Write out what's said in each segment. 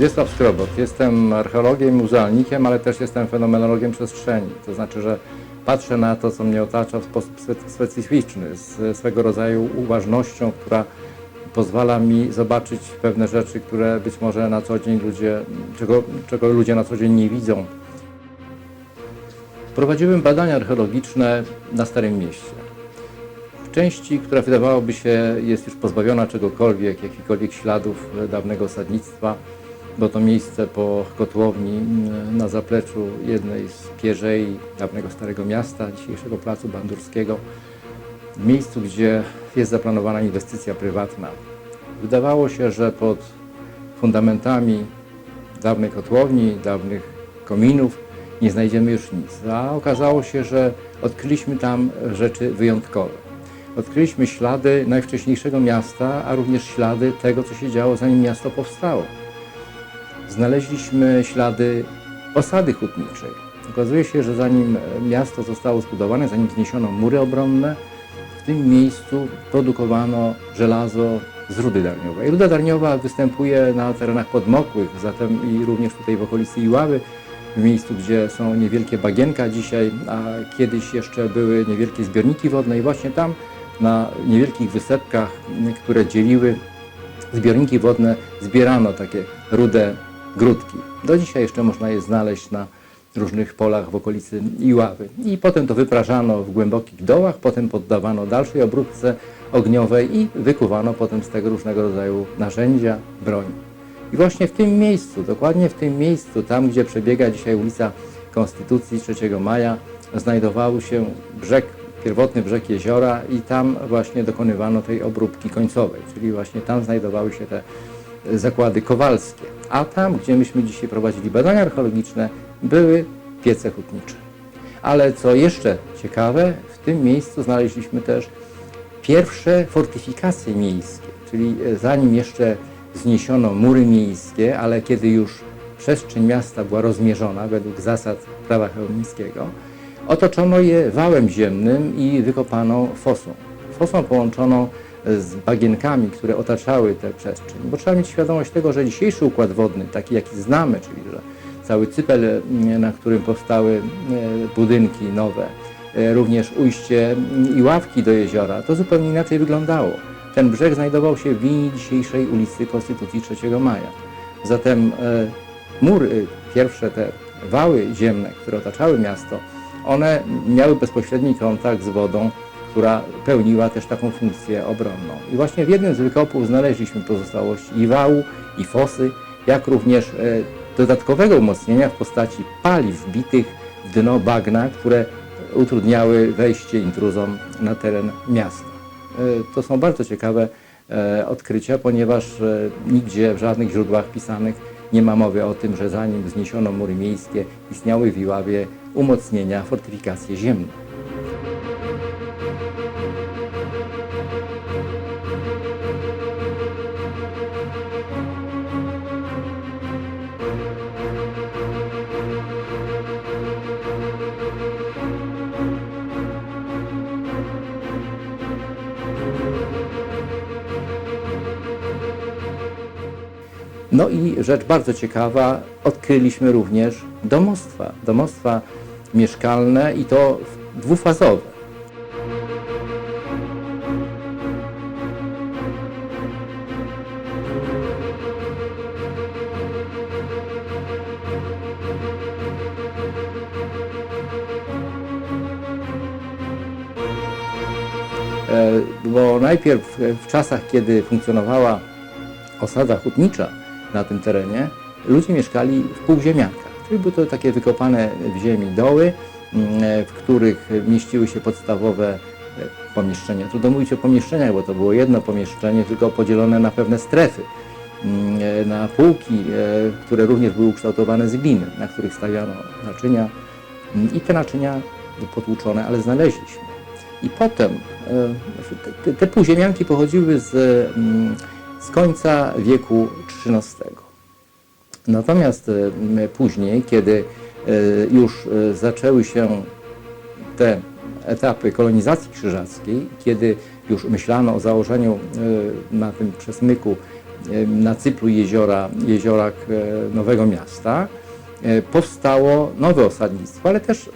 Wiesław Skrobot. Jestem archeologiem, muzealnikiem, ale też jestem fenomenologiem przestrzeni. To znaczy, że patrzę na to, co mnie otacza w sposób spe- specyficzny, z swego rodzaju uważnością, która pozwala mi zobaczyć pewne rzeczy, które być może na co dzień ludzie, czego, czego ludzie na co dzień nie widzą. Prowadziłem badania archeologiczne na Starym Mieście. W części, która wydawałoby się jest już pozbawiona czegokolwiek, jakichkolwiek śladów dawnego osadnictwa, bo to miejsce po kotłowni m, na zapleczu jednej z pierzei dawnego Starego Miasta, dzisiejszego Placu Bandurskiego, w miejscu, gdzie jest zaplanowana inwestycja prywatna. Wydawało się, że pod fundamentami dawnej kotłowni, dawnych kominów nie znajdziemy już nic. A okazało się, że odkryliśmy tam rzeczy wyjątkowe. Odkryliśmy ślady najwcześniejszego miasta, a również ślady tego, co się działo zanim miasto powstało. Znaleźliśmy ślady osady hutniczej. Okazuje się, że zanim miasto zostało zbudowane, zanim zniesiono mury obronne, w tym miejscu produkowano żelazo z rudy darniowej. Ruda darniowa występuje na terenach podmokłych, zatem i również tutaj w okolicy Iławy, w miejscu, gdzie są niewielkie bagienka dzisiaj, a kiedyś jeszcze były niewielkie zbiorniki wodne i właśnie tam na niewielkich wysepkach, które dzieliły zbiorniki wodne, zbierano takie rude grudki. Do dzisiaj jeszcze można je znaleźć na różnych polach w okolicy Iławy. I potem to wyprażano w głębokich dołach, potem poddawano dalszej obróbce ogniowej i wykuwano potem z tego różnego rodzaju narzędzia, broń. I właśnie w tym miejscu, dokładnie w tym miejscu, tam gdzie przebiega dzisiaj ulica Konstytucji 3 Maja, znajdował się brzeg, pierwotny brzeg jeziora i tam właśnie dokonywano tej obróbki końcowej, czyli właśnie tam znajdowały się te zakłady kowalskie. A tam, gdzie myśmy dzisiaj prowadzili badania archeologiczne, były piece hutnicze. Ale co jeszcze ciekawe, w tym miejscu znaleźliśmy też pierwsze fortyfikacje miejskie, czyli e, zanim jeszcze zniesiono mury miejskie, ale kiedy już przestrzeń miasta była rozmierzona według zasad prawa chełmińskiego, otoczono je wałem ziemnym i wykopano fosą. Fosą połączoną z bagienkami, które otaczały tę przestrzeń. Bo trzeba mieć świadomość tego, że dzisiejszy układ wodny, taki jaki znamy, czyli że cały cypel, e, na którym powstały e, budynki nowe, e, również ujście i ławki do jeziora, to zupełnie inaczej wyglądało. Ten brzeg znajdował się w linii dzisiejszej ulicy Konstytucji 3 Maja. Zatem mury, pierwsze te wały ziemne, które otaczały miasto, one miały bezpośredni kontakt z wodą, która pełniła też taką funkcję obronną. I właśnie w jednym z wykopów znaleźliśmy pozostałości i wału, i fosy, jak również e, dodatkowego umocnienia w postaci paliw wbitych w dno bagna, które utrudniały wejście intruzom na teren miasta. E, To są bardzo ciekawe e, odkrycia, ponieważ nigdzie w żadnych źródłach pisanych nie ma mowy o tym, że zanim zniesiono mury miejskie, istniały w Iławie umocnienia, fortyfikacje ziemne. No i rzecz bardzo ciekawa, odkryliśmy również domostwa, domostwa mieszkalne i to dwufazowe. E, Bo najpierw w czasach, kiedy funkcjonowała osada hutnicza na tym terenie, ludzie mieszkali w półziemiankach. Czyli były to takie wykopane w ziemi doły, mm, w których mieściły się podstawowe e, pomieszczenia. Trudno mówić o pomieszczeniach, bo to było jedno pomieszczenie, tylko podzielone na pewne strefy, mm, e, na półki, e, które również były ukształtowane z gliny, na których stawiano naczynia mm, i te naczynia potłuczone, ale znaleźliśmy. I potem e, te, te półziemianki pochodziły z, z końca wieku XIII. Natomiast e, później, kiedy e, już e, zaczęły się te etapy kolonizacji krzyżackiej, kiedy już myślano o założeniu na tym przesmyku na cyplu jeziora, jeziora Nowego Miasta, powstało nowe osadnictwo, ale też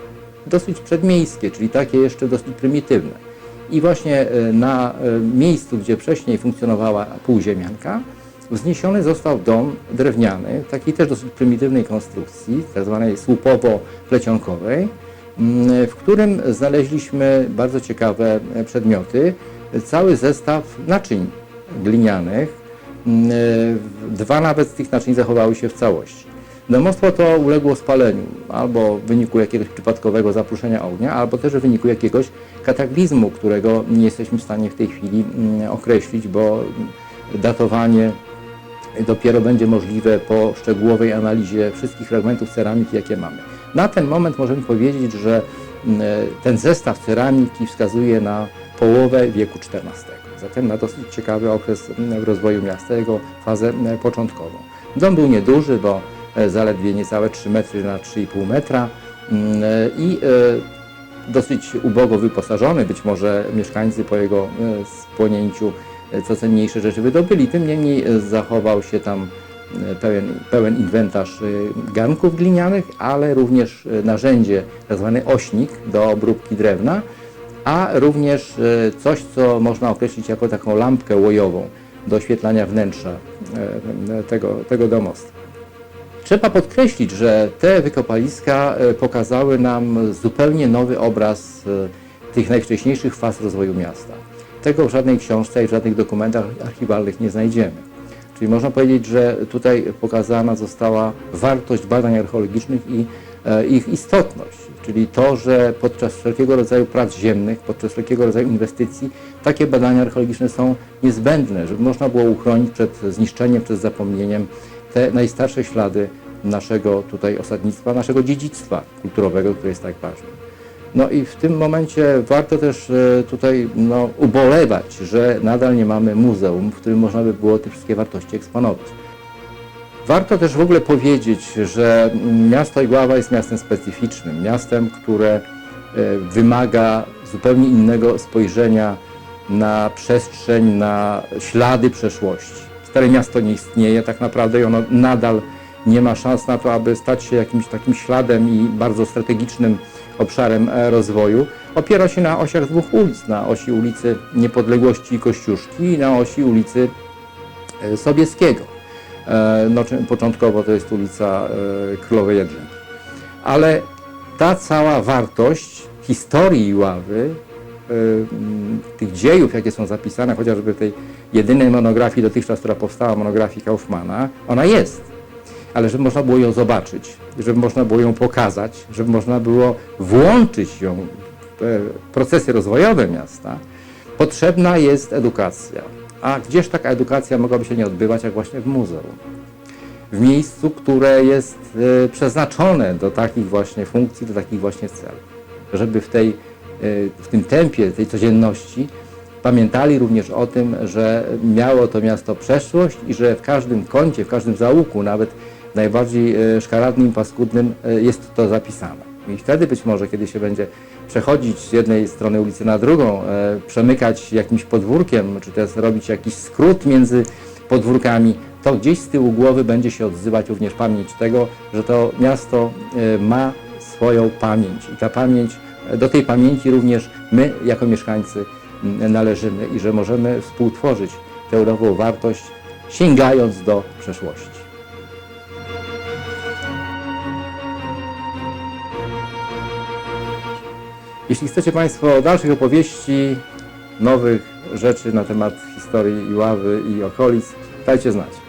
dosyć przedmiejskie, czyli takie jeszcze dosyć prymitywne. I właśnie e, na e, miejscu, gdzie wcześniej funkcjonowała półziemianka, wzniesiony został dom drewniany, takiej też dosyć prymitywnej konstrukcji, tak zwanej słupowo-plecionkowej, mm, w którym znaleźliśmy bardzo ciekawe e, przedmioty, cały zestaw naczyń glinianych. Mm, Dwa nawet z tych naczyń zachowały się w całości. Domostwo to uległo spaleniu albo w wyniku jakiegoś przypadkowego zapruszenia ognia, albo też w wyniku jakiegoś kataklizmu, którego nie jesteśmy w stanie w tej chwili mm, określić, bo datowanie dopiero będzie możliwe po szczegółowej analizie wszystkich fragmentów ceramiki, jakie mamy. Na ten moment możemy powiedzieć, że mm, ten zestaw ceramiki wskazuje na połowę wieku XIV, zatem na dosyć ciekawy okres mm, w rozwoju miasta, jego fazę mm, początkową. Dom był nieduży, bo zaledwie niecałe 3 metry na 3,5 metra mm, e, i e, dosyć ubogo wyposażony, być może mieszkańcy po jego e, spłonięciu e, co cenniejsze rzeczy wydobyli. Tym niemniej e, zachował się tam e, pełen, pełen inwentarz e, garnków glinianych, ale również e, narzędzie, tzw. ośnik do obróbki drewna, a również e, coś, co można określić jako taką lampkę łojową do oświetlania wnętrza e, tego, tego domostwa. Trzeba podkreślić, że te wykopaliska e, pokazały nam zupełnie nowy obraz e, tych najwcześniejszych faz rozwoju miasta. Tego w żadnej książce i w żadnych dokumentach archiwalnych nie znajdziemy. Czyli można powiedzieć, że tutaj pokazana została wartość badań archeologicznych i e, ich istotność, czyli to, że podczas wszelkiego rodzaju prac ziemnych, podczas wszelkiego rodzaju inwestycji, takie badania archeologiczne są niezbędne, żeby można było uchronić przed zniszczeniem, przed zapomnieniem te najstarsze ślady naszego tutaj osadnictwa, naszego dziedzictwa kulturowego, które jest tak ważne. No i w tym momencie warto też e, tutaj no, ubolewać, że nadal nie mamy muzeum, w którym można by było te wszystkie wartości eksponować. Warto też w ogóle powiedzieć, że miasto Igława jest miastem specyficznym, miastem, które e, wymaga zupełnie innego spojrzenia na przestrzeń, na ślady przeszłości. Stare miasto nie istnieje tak naprawdę i ono nadal nie ma szans na to, aby stać się jakimś takim śladem i bardzo strategicznym obszarem e, rozwoju. Opiera się na osiach dwóch ulic, na osi ulicy Niepodległości i Kościuszki i na osi ulicy e, Sobieskiego. E, No, początkowo to jest ulica Królowej Jadwigi. Ale ta cała wartość historii Iławy, m, tych dziejów, jakie są zapisane, chociażby w tej jedynej monografii dotychczas, która powstała, monografii Kaufmana, ona jest. Ale żeby można było ją zobaczyć, żeby można było ją pokazać, żeby można było włączyć ją w procesy rozwojowe miasta, potrzebna jest edukacja. A gdzież taka edukacja mogłaby się nie odbywać, jak właśnie w muzeum? W miejscu, które jest e, przeznaczone do takich właśnie funkcji, do takich właśnie celów. Żeby w, tej, w tym tempie, tej codzienności pamiętali również o tym, że miało to miasto przeszłość i że w każdym kącie, w każdym zaułku, nawet najbardziej e, szkaradnym, paskudnym e, jest to zapisane. I wtedy być może, kiedy się będzie przechodzić z jednej strony ulicy na drugą, e, przemykać jakimś podwórkiem, czy też robić jakiś skrót między podwórkami, to gdzieś z tyłu głowy będzie się odzywać również pamięć tego, że to miasto ma swoją pamięć i ta pamięć, do tej pamięci również my jako mieszkańcy należymy i że możemy współtworzyć tę nową wartość, sięgając do przeszłości. Jeśli chcecie Państwo dalszych opowieści, nowych rzeczy na temat historii Iławy i okolic, dajcie znać.